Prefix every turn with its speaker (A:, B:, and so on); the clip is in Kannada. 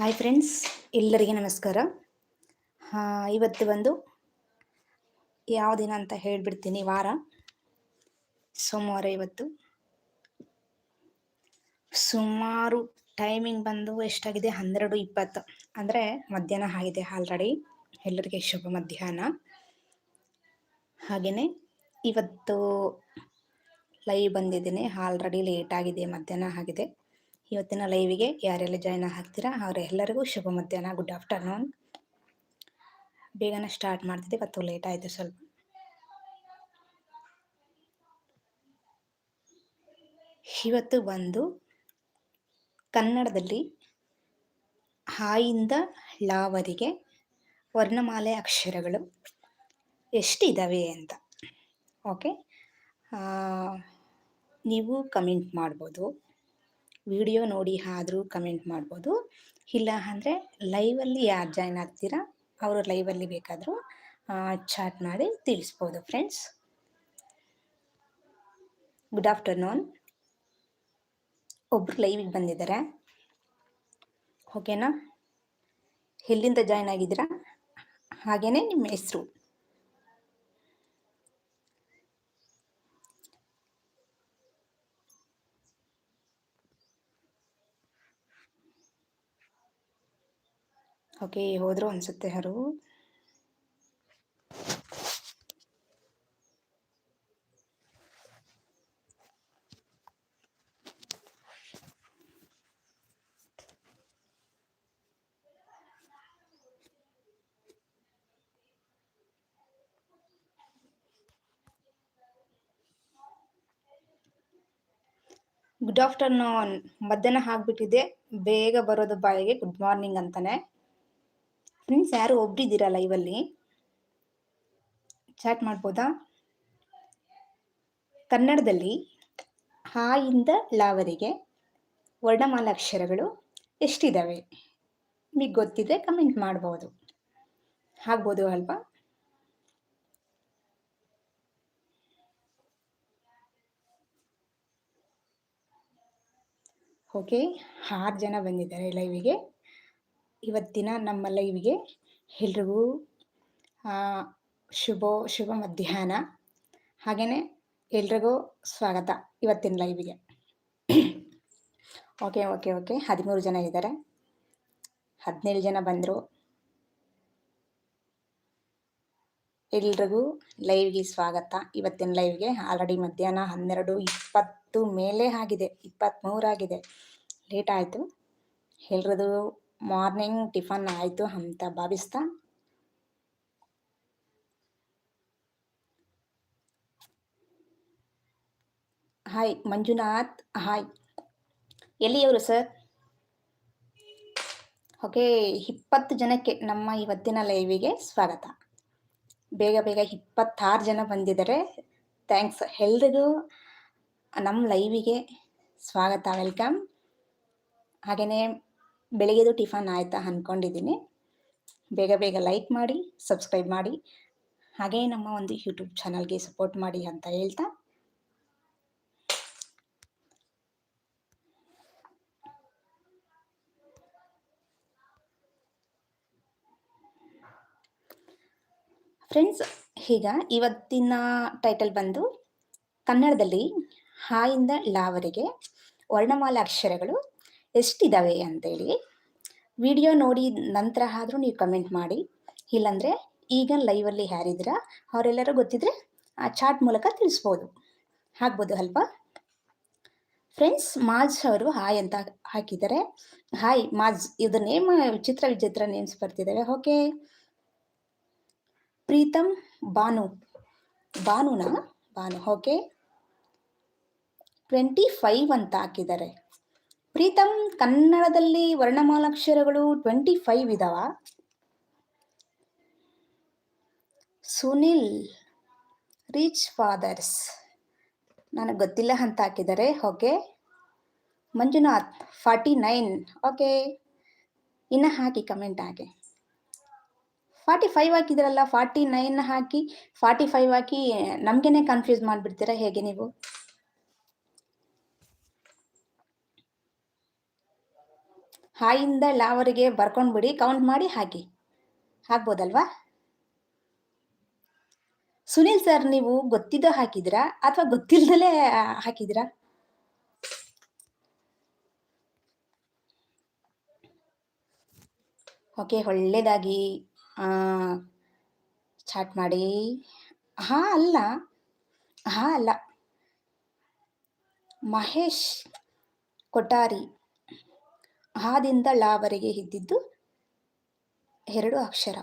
A: ಹಾಯ್ ಫ್ರೆಂಡ್ಸ್, ಎಲ್ಲರಿಗೆ ನಮಸ್ಕಾರ. ಇವತ್ತು ಬಂದು ಯಾವ ದಿನ ಅಂತ ಹೇಳಿಬಿಡ್ತೀನಿ ವಾರ. ಸೋಮವಾರ ಇವತ್ತು. ಸುಮಾರು ಟೈಮಿಂಗ್ ಬಂದು ಎಷ್ಟಾಗಿದೆ? ಹನ್ನೆರಡು ಇಪ್ಪತ್ತು. ಅಂದರೆ ಮಧ್ಯಾಹ್ನ ಆಗಿದೆ ಆಲ್ರೆಡಿ ಎಲ್ಲರಿಗೆ ಶುಭ ಮಧ್ಯಾಹ್ನ. ಹಾಗೆಯೇ ಇವತ್ತು ಲೈವ್ ಬಂದಿದ್ದೀನಿ. ಆಲ್ರೆಡಿ ಲೇಟ್ ಆಗಿದೆ, ಮಧ್ಯಾಹ್ನ ಆಗಿದೆ. ಇವತ್ತಿನ ಲೈವಿಗೆ ಯಾರೆಲ್ಲ ಜಾಯ್ನ್ ಆಗ್ತೀರಾ? ಅವರೆಲ್ಲರಿಗೂ ಶುಭ ಮಧ್ಯಾಹ್ನ. ಗುಡ್ ಆಫ್ಟರ್ನೂನ್ ಬೇಗನೆ ಸ್ಟಾರ್ಟ್ ಮಾಡ್ತಿದ್ದೆ, ಇವತ್ತು ಲೇಟ್ ಆಯಿತು ಸ್ವಲ್ಪ. ಇವತ್ತು ಬಂದು ಕನ್ನಡದಲ್ಲಿ ಹಾಯಿಂದ ಲಾವರಿಗೆ ವರ್ಣಮಾಲೆ ಅಕ್ಷರಗಳು ಎಷ್ಟಿದ್ದಾವೆ ಅಂತ. ಓಕೆ ನೀವು ಕಮೆಂಟ್ ಮಾಡ್ಬೋದು. ವಿಡಿಯೋ ನೋಡಿ ಆದರೂ ಕಮೆಂಟ್ ಮಾಡ್ಬೋದು. ಇಲ್ಲ ಅಂದರೆ ಲೈವಲ್ಲಿ ಯಾರು ಜಾಯ್ನ್ ಆಗ್ತೀರಾ, ಅವರು ಲೈವಲ್ಲಿ ಬೇಕಾದರೂ ಚಾಟ್ ಮಾಡಿ ತಿಳಿಸ್ಬೋದು ಫ್ರೆಂಡ್ಸ್ ಗುಡ್ ಆಫ್ಟರ್ನೂನ್ ಒಬ್ರು ಲೈವಿಗೆ ಬಂದಿದ್ದಾರೆ. ಓಕೆನಾ ಎಲ್ಲಿಂದ ಜಾಯ್ನ್ ಆಗಿದ್ದೀರಾ? ಹಾಗೆಯೇ ನಿಮ್ಮ ಹೆಸರು. ಓಕೆ ಹೋದ್ರು ಅನ್ಸುತ್ತೆ ಹರು. ಗುಡ್ ಆಫ್ಟರ್ನೂನ್ ಮಧ್ಯಾಹ್ನ ಆಗ್ಬಿಟ್ಟಿದೆ. ಬೇಗ ಬರೋದು ಬಾಯಿಗೆ. ಗುಡ್ ಮಾರ್ನಿಂಗ್ ಅಂತಾನೆ. ಫ್ರೆಂಡ್ಸ್ ಯಾರು ಒಬ್ರಿದ್ದೀರಾ ಲೈವಲ್ಲಿ ಚಾಟ್ ಮಾಡ್ಬೋದಾ? ಕನ್ನಡದಲ್ಲಿ, ಹಾಯಿಂದ ಲಾವರಿಗೆ ವರ್ಣಮಾಲಾಕ್ಷರಗಳು ಎಷ್ಟಿದ್ದಾವೆ ನಿಮಗೆ ಗೊತ್ತಿದೆ ಕಮೆಂಟ್ ಮಾಡ್ಬೋದು. ಆಗ್ಬೋದು ಅಲ್ವಾ? ಓಕೆ ಆರು ಜನ ಬಂದಿದ್ದಾರೆ ಲೈವಿಗೆ ಇವತ್ತಿನ ನಮ್ಮ ಲೈವ್ಗೆ ಎಲ್ರಿಗೂ ಶುಭ ಶುಭ ಮಧ್ಯಾಹ್ನ. ಹಾಗೆಯೇ ಎಲ್ರಿಗೂ ಸ್ವಾಗತ ಇವತ್ತಿನ ಲೈವಿಗೆ ಓಕೆ ಓಕೆ ಓಕೆ ಹದಿಮೂರು ಜನ ಇದ್ದಾರೆ. ಹದಿನೇಳು ಜನ ಬಂದರು. ಎಲ್ರಿಗೂ ಲೈವ್ಗೆ ಸ್ವಾಗತ ಇವತ್ತಿನ ಲೈವ್ಗೆ ಆಲ್ರೆಡಿ ಮಧ್ಯಾಹ್ನ ಹನ್ನೆರಡು ಇಪ್ಪತ್ತು ಮೇಲೆ ಆಗಿದೆ. ಇಪ್ಪತ್ತ್ಮೂರಾಗಿದೆ ಲೇಟ್ ಆಯಿತು. ಎಲ್ರದು ಮಾರ್ನಿಂಗ್ ಟಿಫನ್ ಆಯಿತು ಅಂತ ಭಾವಿಸ್ತಾ. ಹಾಯ್ ಮಂಜುನಾಥ್. ಹಾಯ್ ಎಲ್ಲಿಯವರು ಸರ್ ಓಕೆ ಇಪ್ಪತ್ತು ಜನಕ್ಕೆ ನಮ್ಮ ಇವತ್ತಿನ ಲೈವಿಗೆ ಸ್ವಾಗತ. ಬೇಗ ಬೇಗ ಇಪ್ಪತ್ತಾರು ಜನ ಬಂದಿದ್ದಾರೆ. ಥ್ಯಾಂಕ್ಸ್ ಎಲ್ರಿಗೂ ನಮ್ಮ ಲೈವಿಗೆ ಸ್ವಾಗತ ವೆಲ್ಕಮ್ ಹಾಗೆಯೇ ಬೆಳಗ್ಗೆದು ಟಿಫನ್ ಆಯಿತಾ ಅಂದ್ಕೊಂಡಿದ್ದೀನಿ ಬೇಗ ಬೇಗ ಲೈಕ್ ಮಾಡಿ ಸಬ್ಸ್ಕ್ರೈಬ್ ಮಾಡಿ, ಹಾಗೇ ನಮ್ಮ ಒಂದು ಯೂಟ್ಯೂಬ್ ಚಾನಲ್ಗೆ ಸಪೋರ್ಟ್ ಮಾಡಿ ಅಂತ ಹೇಳ್ತಾ. ಫ್ರೆಂಡ್ಸ್ ಈಗ ಇವತ್ತಿನ ಟೈಟಲ್ ಬಂದು ಕನ್ನಡದಲ್ಲಿ ಹಾಯಿಂದ ಲಾವರಿಗೆ ವರ್ಣಮಾಲ ಅಕ್ಷರಗಳು ಎಷ್ಟಿದ್ದಾವೆ ಅಂತೇಳಿ ವಿಡಿಯೋ ನೋಡಿ ನಂತರ ಆದರೂ ನೀವು ಕಮೆಂಟ್ ಮಾಡಿ. ಇಲ್ಲಾಂದರೆ ಈಗ ಲೈವಲ್ಲಿ ಯಾರಿದ್ದೀರಾ ಅವರೆಲ್ಲರೂ ಗೊತ್ತಿದ್ರೆ ಆ ಚಾಟ್ ಮೂಲಕ ತಿಳಿಸ್ಬೋದು. ಆಗ್ಬೋದು ಅಲ್ವಾ? ಫ್ರೆಂಡ್ಸ್ ಮಾಜ್ ಅವರು ಹಾಯ್ ಅಂತ ಹಾಕಿದ್ದಾರೆ. ಹಾಯ್ ಮಾಜ್ ಇದು ನೇಮ್, ವಿಚಿತ್ರ ವಿಚಿತ್ರ ನೇಮ್ಸ್ ಬರ್ತಿದ್ದಾವೆ ಓಕೆ ಪ್ರೀತಮ್ ಬಾನು. ಬಾನುನಾ? ಬಾನು ಓಕೆ ಟ್ವೆಂಟಿ ಫೈವ್ ಅಂತ ಹಾಕಿದ್ದಾರೆ. ಪ್ರೀತಮ್ ಕನ್ನಡದಲ್ಲಿ ವರ್ಣಮಾಲಾಕ್ಷರಗಳು ಟ್ವೆಂಟಿ ಫೈವ್ ಇದಾವ. ಸುನಿಲ್ ರಿಚ್ ಫಾದರ್ಸ್ ನನಗೆ ಗೊತ್ತಿಲ್ಲ ಅಂತ ಹಾಕಿದ್ದಾರೆ. Okay Manjunath forty nine okay ಇನ್ನು ಹಾಕಿ ಕಮೆಂಟ್ ಹಾಕಿ ಫಾರ್ಟಿ ಫೈವ್ ಹಾಕಿದ್ರಲ್ಲ ಫಾರ್ಟಿ ನೈನ್ ಹಾಕಿ ಫಾರ್ಟಿ ಫೈವ್ ಹಾಕಿ ನಮಗೇನೆ ಕನ್ಫ್ಯೂಸ್ ಮಾಡಿಬಿಡ್ತೀರಾ ಹೇಗೆ ನೀವು? ಹಾಯಿಂದ ಲಾವರಿಗೆ ಬರ್ಕೊಂಡು ಬಿಡಿ ಕೌಂಟ್ ಮಾಡಿ ಹಾಕಿ. ಹಾಕ್ಬೋದಲ್ವಾ? ಸುನಿಲ್ ಸರ್ ನೀವು ಗೊತ್ತಿದ್ದ ಹಾಕಿದ್ರಾ? ಅಥವಾ ಗೊತ್ತಿಲ್ಲದಲೇ ಹಾಕಿದ್ರಾ? ಓಕೆ, ಒಳ್ಳೇದಾಗಿ ಚಾಟ್ ಮಾಡಿ. ಹಾ, ಅಲ್ಲ. ಹಾ, ಅಲ್ಲ. ಮಹೇಶ್ ಕೊಠಾರಿ. ಹಾದಿಂದ ಲಾವರೆಗೆ ಇದ್ದಿದ್ದು ಎರಡು ಅಕ್ಷರ.